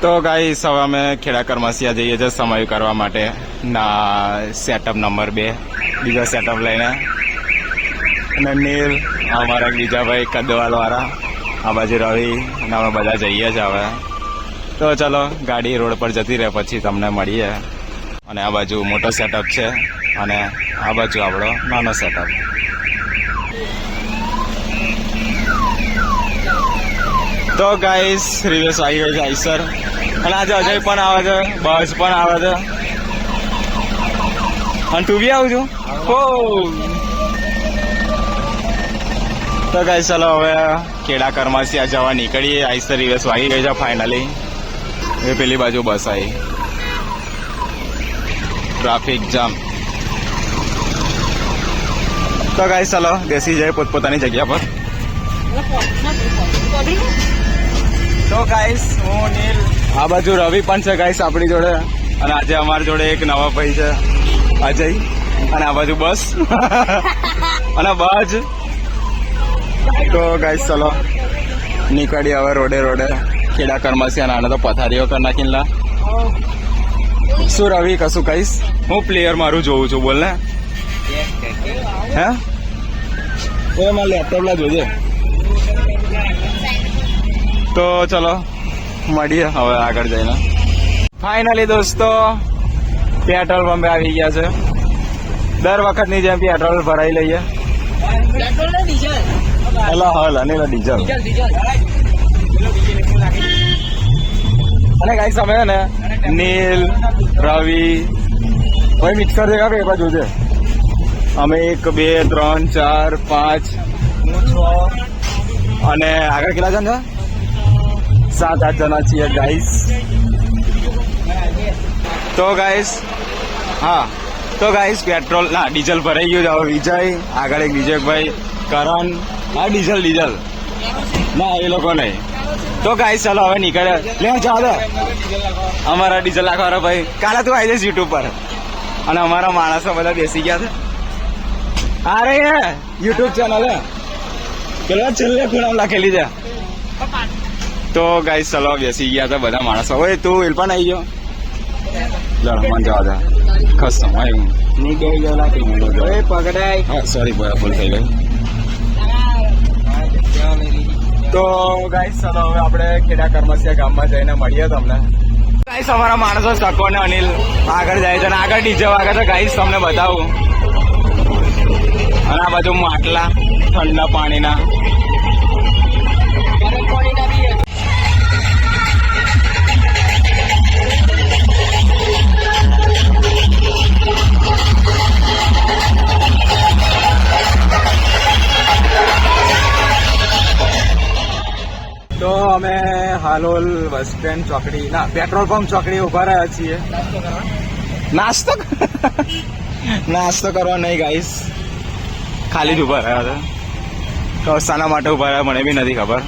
તો ગાઈ હવે અમે ખેડા કરમસિયા જઈએ છીએ સમય કરવા માટે. ના સેટઅપ નંબર બે. બીજો સેટઅપ લઈને. અને નીલ અમારા બીજા ભાઈ કદવાલ વાળા આ બાજુ રવિ અને અમે બધા જઈએ જ હવે. તો ચલો ગાડી રોડ પર જતી રહે પછી તમને મળીએ. અને આ બાજુ મોટો સેટઅપ છે અને આ બાજુ આપણો નાનો સેટઅપ તો ગાઈસ રિવેસ આવી ગયો છે આઈસર અને આજે અજય પણ આવે છે બસ પણ આવે છે. અને તું બી આવું છું તો ગાઈસ ચલો હવે કેળા કરમાસિયા જવા નીકળીએ. આઈસ રિવર્સ વાગી ગઈ છે ફાઇનલી એ પેલી બાજુ બસ આવી. ટ્રાફિક જામ તો ગાઈસ ચાલો બેસી જાય પોતપોતાની જગ્યા પર. તો ગાઈસ હું નીલ. આ બાજુ રવિ પણ છે ગાઈસ આપણી જોડે. અને આજે અમારી જોડે એક નવા ભાઈ છે, અજય. અને આ બાજુ બસ અને બાજ તો ગાઈસ ચલો. નીકળી હવે રોડે રોડે. ખેડા કર્મસી અને આને તો પથારીઓ કરી નાખીને લા. શું રવિ, કશું કહીશ? હું પ્લેયર મારું જોઉં છું, બોલ ને. હે? એ મારે લેપટોપ જોજે. તો ચલો, મળીએ હવે આગળ જઈને. ફાઇનલી દોસ્તો પેટ્રોલ પંપે આવી ગયા છે. દર વખતની જેમ પેટ્રોલ ભરાઈ લઈએ. એલા હલ અને એલા ડીઝલ અને કાંઈક સમય ને નીલ રવિ ભાઈ મિક્સર છે કે એક બાજુ છે. અમે એક બે ત્રણ ચાર પાંચ અને આગળ કેટલા જણ છે? સાત આઠ જણા છીએ ગાઈસ. તો ગાઈસ હા તો ગાઈસ પેટ્રોલ ના ડીઝલ ભરાઈ ગયું છે. હવે વિજય આગળ એક બીજો એક ભાઈ કરણ હા ડીઝલ ડીઝલ. ના એ લોકો નહીં. તો ગાઈસ ચાલો હવે નીકળે. લે ચાલો. અમારા ડીઝલ નાખવાના ભાઈ કાલે તું આવી જઈશ યુટ્યુબ પર. અને અમારા માણસો બધા બેસી ગયા છે. અરે યુટ્યુબ ચેનલ પેલા છેલ્લે ખૂણામાં લખેલી છે. તો ગાઈસ ચલો બેસી ગયા હતા બધા માણસો. હવે તું એલ પણ આવી ગયો? લડ મન જવા દે. આય નહીં ગઈ ગયો લાગે પકડાય. હા સોરી ભૂલ થઈ ગઈ તો ગાઈસ ચાલો હવે આપણે ખેડા કર્મસિયા ગામમાં જઈને મળીએ તમને. ગાઈસ અમારા માણસો શકો ને અનિલ, આગળ જાય છે અને આગળ ડીજે વાગે છે. ગાઈસ તમને બતાવું. અને આ બાજુ માટલા, ઠંડા પાણીના. તો અમે હાલોલ બસ સ્ટેન્ડ ચોકડી ના પેટ્રોલ પંપ ચોકડી ઊભા રહ્યા છીએ. નાસ્તો નાસ્તો કરવા નહીં ગાઈસ ખાલી જ ઊભા રહ્યા હતા તો શાના માટે ઊભા રહ્યા, મને બી નથી ખબર.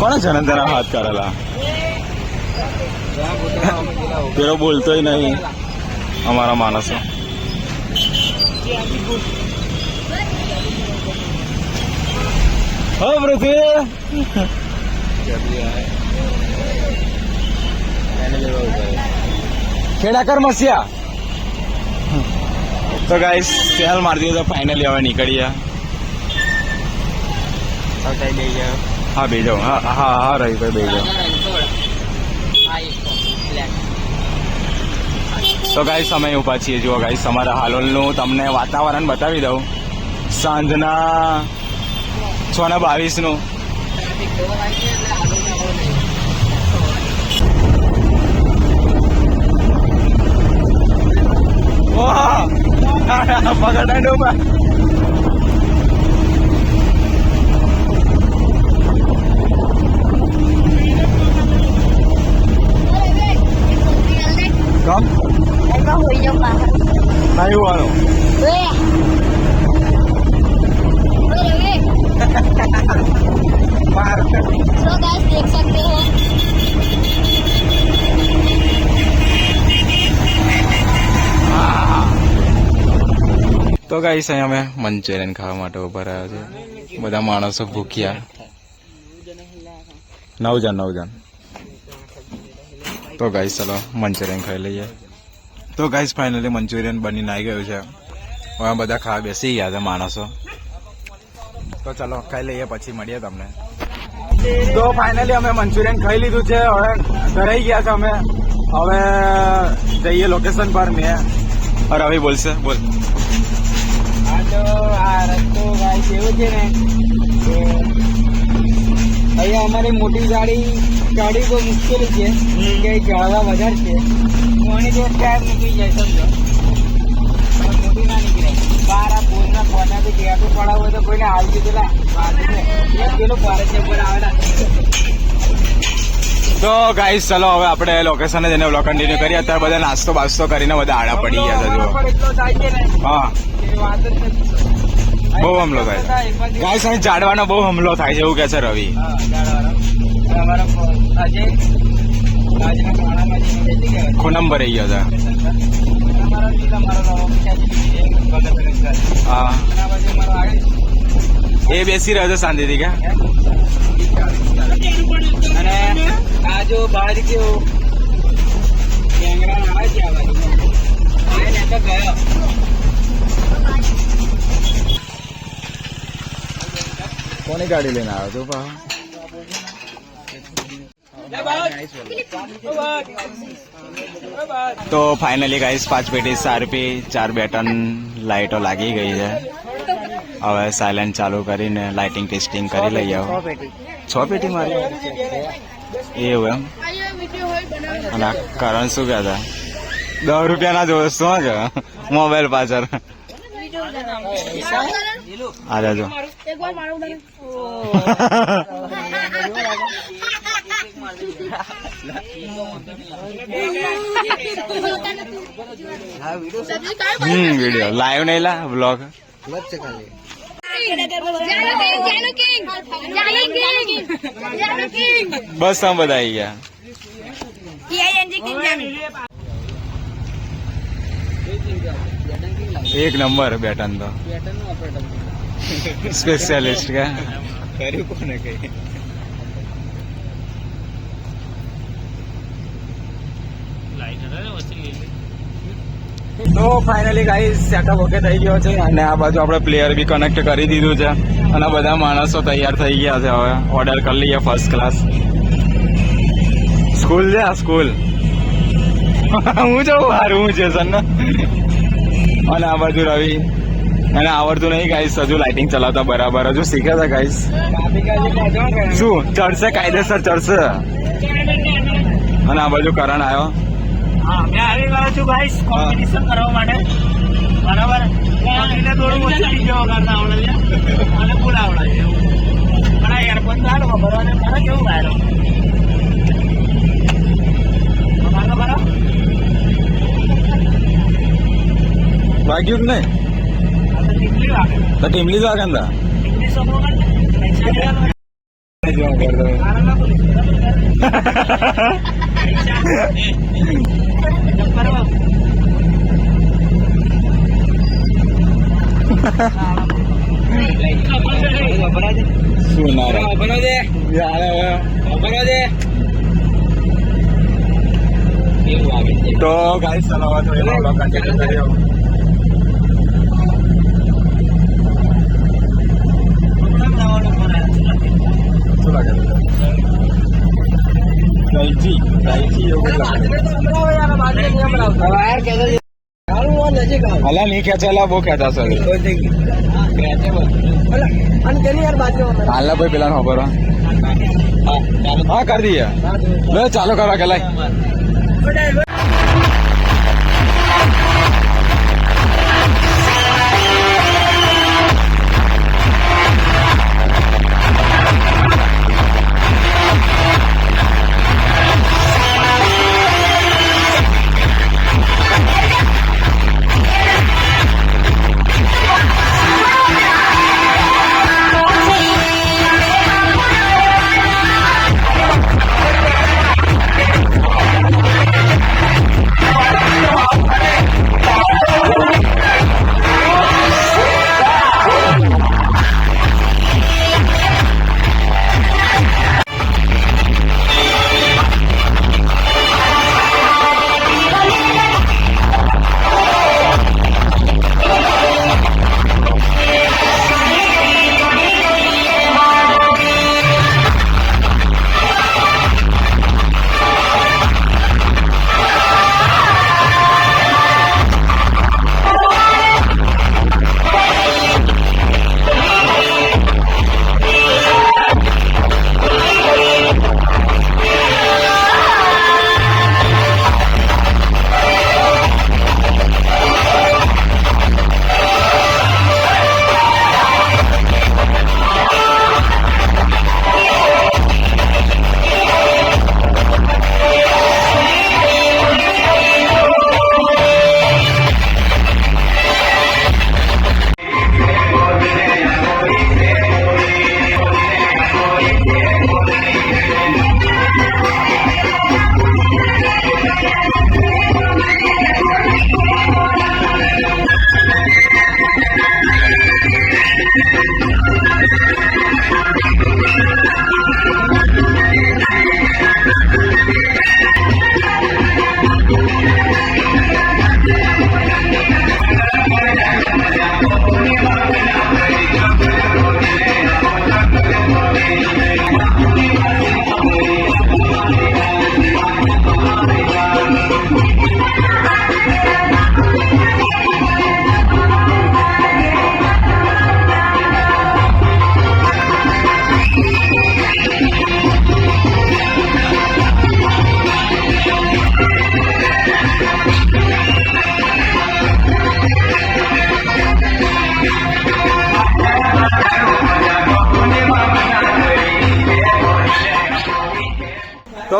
કોને જનંતના હાથ કરેલા? પેલો બોલતોય નહીં અમારા માણસો. હો પૃથ્વી ખેડા કર મસ્યા તો ગાઈસ સેલ મારી દીધો ફાઇનલી હવે નીકળીએ. હા બેજો હા હા હા રહી ભાઈ બેજો તો ગાઈસ અમે ઊભા છીએ. જુઓ ગાઈસ અમારા હાલોલનું તમને વાતાવરણ બતાવી દઉં. સાંજના છ ને બાવીસનું પકડાય ડોબા કમ એમાં હોઈ જાવ બહાર નહીં હોવાનું ઓય ઓય રવિ તો ગાઈસ, અહીંયા અમે મંચુરિયન ખાવા માટે ઊભા રહ્યા છે બધા માણસો ભૂખ્યા. નવ જણ નવ જણ તો ગાઈસ, ચલો મંચુરિયન ખાઈ લઈએ. તો ગાઈસ ફાઇનલી મંચુરિયન બનીને આવી ગયું છે. હવે બધા ખાવા બેસી ગયા છે માણસો. તો ચલો ખાઈ લઈએ, પછી મળીએ તમને. તો ફાઇનલી અમે મંચુરિયન ખાઈ લીધું છે. હવે ઘરે ગયા છે અમે. હવે જઈએ લોકેશન પર, મેં. રવિ બોલશે, બોલ. તો આ રસ્તો ગાઈસ એવો છે ને? કે અહીંયા અમારી મોટી ગાડી ગાડી બહુ મુશ્કેલી છે. કે જાળવા વધારે છે. આની જો ટાયર નીકળી જાય સમજો. મોટી ના નીકળે. બાર આ બોરના બી જેટલું પડાવ હોય તો કોઈને આવી પેલા પેલો ભારત ઉપર આવેલા તો ગાઈસ ચલો હવે આપણે લોકેશન જઈને વ્લોગ કન્ટિન્યુ કરીએ. અત્યારે બધા નાસ્તો બાસ્તો કરીને બધા આડા પડી ગયા છે જો હા. જ બહુ હમલો થાય. ગાય ગાઈસ જાડવાનો બહુ હમલો થાય છે એવું કે છે રવિ. જઈને બેસી ગયા ખૂનમ ભરાઈ ગયો છે. એ હા. બેસી રહ્યો છે શાંતિથી કે? અને આ જો બહાર કેવું આવે છે આ બાજુ. ગયો. કોની ગાડી લઈને આવ્યો તું પા તો ફાઇનલી ગાઈસ પાંચ પેટી ચાર પી ચાર બેટન લાઇટો લાગી ગઈ છે. હવે સાયલેન્ટ ચાલુ કરીને લાઇટિંગ ટેસ્ટિંગ કરી લઈએ આવો. છ પેટી. મારી? એવું એમ? અને કરણ શું કહેતા? દસ રૂપિયાના જોવે શું છે મોબાઈલ પાછળ. આ જો એક વાર મારું હમ વીડિયો લાઈવ નહીં લા બ્લોગ બસ આમ બધા આવી ગયા એક નંબર બેટન તો. સ્પેશિયાલિસ્ટ કે? કર્યું કોને કઈ? તો ફાઇનલી ગાઈસ સેટઅપ ઓકે થઈ ગયો છે અને આ બાજુ આપણે પ્લેયર બી કનેક્ટ કરી દીધું છે. અને બધા માણસો તૈયાર થઈ ગયા છે હવે. ઓર્ડર કરી લઈએ ફર્સ્ટ ક્લાસ સ્કૂલ છે આ સ્કૂલ હું જવું હારું હું છે સર અને આ બાજુ રવિ. અને આવડતું નહીં ગાઈસ હજુ લાઇટિંગ ચલાવતા બરાબર. હજુ શીખે છે ગાઈસ શું? ચડશે કાયદેસર ચડશે. અને આ બાજુ કરણ આવ્યો. હા મેં આવી ગયો છું ભાઈ કોમ્પિટિશન કરવા માટે. બરાબર? કોઈને થોડું ઓછું ડીજે વગાડતા આવડે અને ફૂલ એવું. પણ એરપોર્ટ ચાલો ખબર મારે કેવું ગાયરો વાગ્યું જ નહીં આ તો ટીકલી વાગે તો ટીમલી જ વાગે ને ટીકલી સપો કરને અલા નહીં ખેંચેલા બહુ ખેંચા સર હાલના ભાઈ પેલા ખબર હા. કરી દઈએ. ચાલો કરવા કે લાય.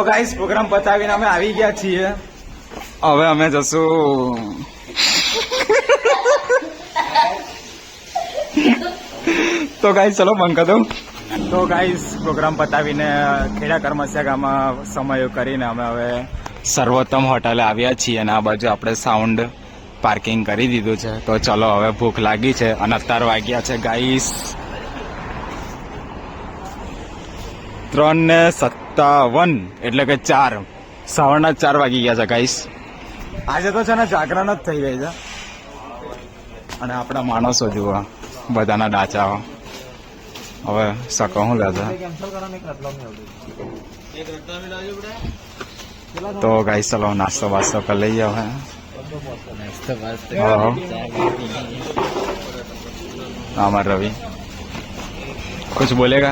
તો ગાઈસ પ્રોગ્રામ પતાવીને અમે આવી ગયા છીએ. હવે અમે જશું. તો ગાઈસ ચલો બંધ કરી તો ગાઈસ પ્રોગ્રામ પતાવીને ખેડા કર્મસ્યા ગામમાં સમયો કરીને અમે હવે સર્વોત્તમ હોટલે આવ્યા છીએ અને આ બાજુ આપણે સાઉન્ડ પાર્કિંગ કરી દીધું છે. તો ચલો હવે ભૂખ લાગી છે અને અત્યાર વાગ્યા છે ગાઈસ ત્રણ ને સત્તાવન એટલે કે ચાર સવારના ચાર વાગી ગયા છે ગાઈસ આજે તો છે ને જાગરણ જ થઈ ગઈ છે અને આપણા માણસો જુઓ બધાના ડાચાઓ હવે સકો હું દાદા તો ગાઈસ ચલો નાસ્તો વાસ્તો કરી લઈએ હવે હા हमार रवि कुछ बोलेगा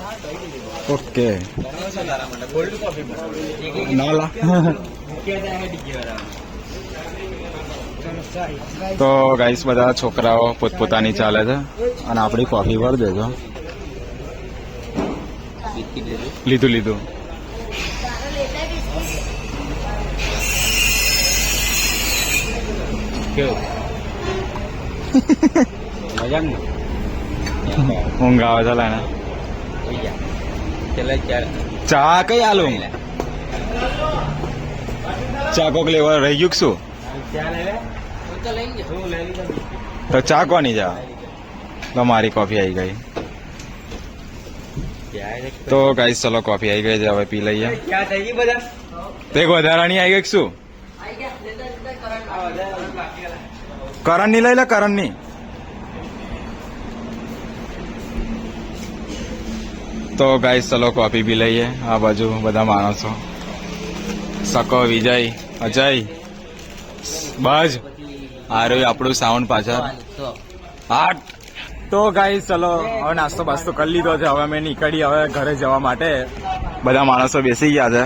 ઓકે તો ગાઈસ બધા છોકરાઓ પોતપોતાની ચાલે છે અને આપણી કોફી પર દેજો. લીધું લીધું. ઊંઘ આવે છે ચાલ ચા કઈ આલું? ચા કોક લેવા રહી ગયું શું? તો લઈ જજો લઈ લીધો. તો ચા કોની જા? તો મારી કોફી આવી ગઈ. તો ગાઈ ચલો કોફી આવી ગઈ છે હવે પી લઈએ. તો એક વધારાની આવી ગઈ શું? કરણની લઈ લે કરણની તો ગાઈસ ચલો કોફી પી લઈએ. આ બાજુ બધા માણસો. સકો, વિજય, અજય. બજ આ આપણું સાઉન્ડ પાછળ. આઠ તો ગાઈસ ચલો, હવે નાસ્તો બાસ્તો કરી લીધો છે. હવે અમે નીકળી હવે ઘરે જવા માટે. બધા માણસો બેસી ગયા છે.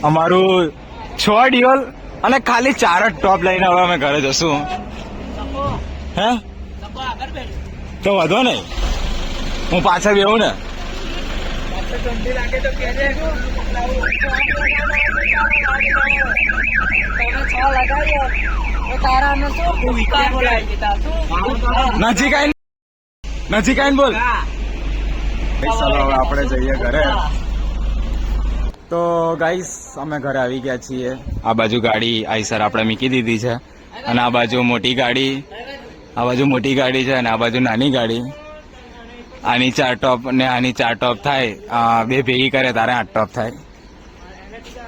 અમારું છ ડિયોલ અને ખાલી ચાર જ ટોપ લઈને હવે અમે ઘરે જશું. હે? તો વધો નહીં. હું પાછળ બેહું ને. નજીક આઈ નજીક આવીને બોલ. ચાલો હવે આપણે જઈએ ઘરે. તો ગાઈસ અમે ઘરે આવી ગયા છીએ. આ બાજુ ગાડી આઈસર આપણે મૂકી દીધી છે. અને આ બાજુ મોટી ગાડી આ બાજુ મોટી ગાડી છે અને આ બાજુ નાની ગાડી. આની ચાર ટોપ ને આની ચાર ટોપ થાય. બે ભેગી કરે, તારે આઠ ટોપ થાય.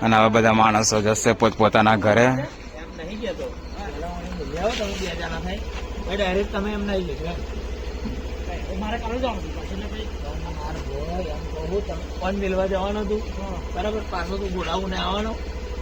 અને હવે બધા માણસો જશે પોતપોતાના ઘરે. જવાનું હતું બરાબર પાછો તું બોલાવું ને આવવાનો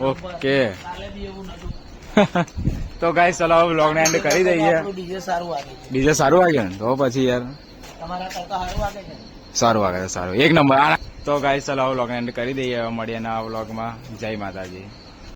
ઓકે. તો ગાઈ ચલો બ્લોગ ને એન્ડ કરી દઈએ. ડીજે સારું વાગે ડીજે સારું ને? તો પછી યાર. તમારા કરતા સારું વાગે છે? સારું વાગે સારું. એક નંબર. તો ગાઈસ ચલો બ્લોગ ને એન્ડ કરી દઈએ. મળીએ નવા વ્લોગમાં જય માતાજી.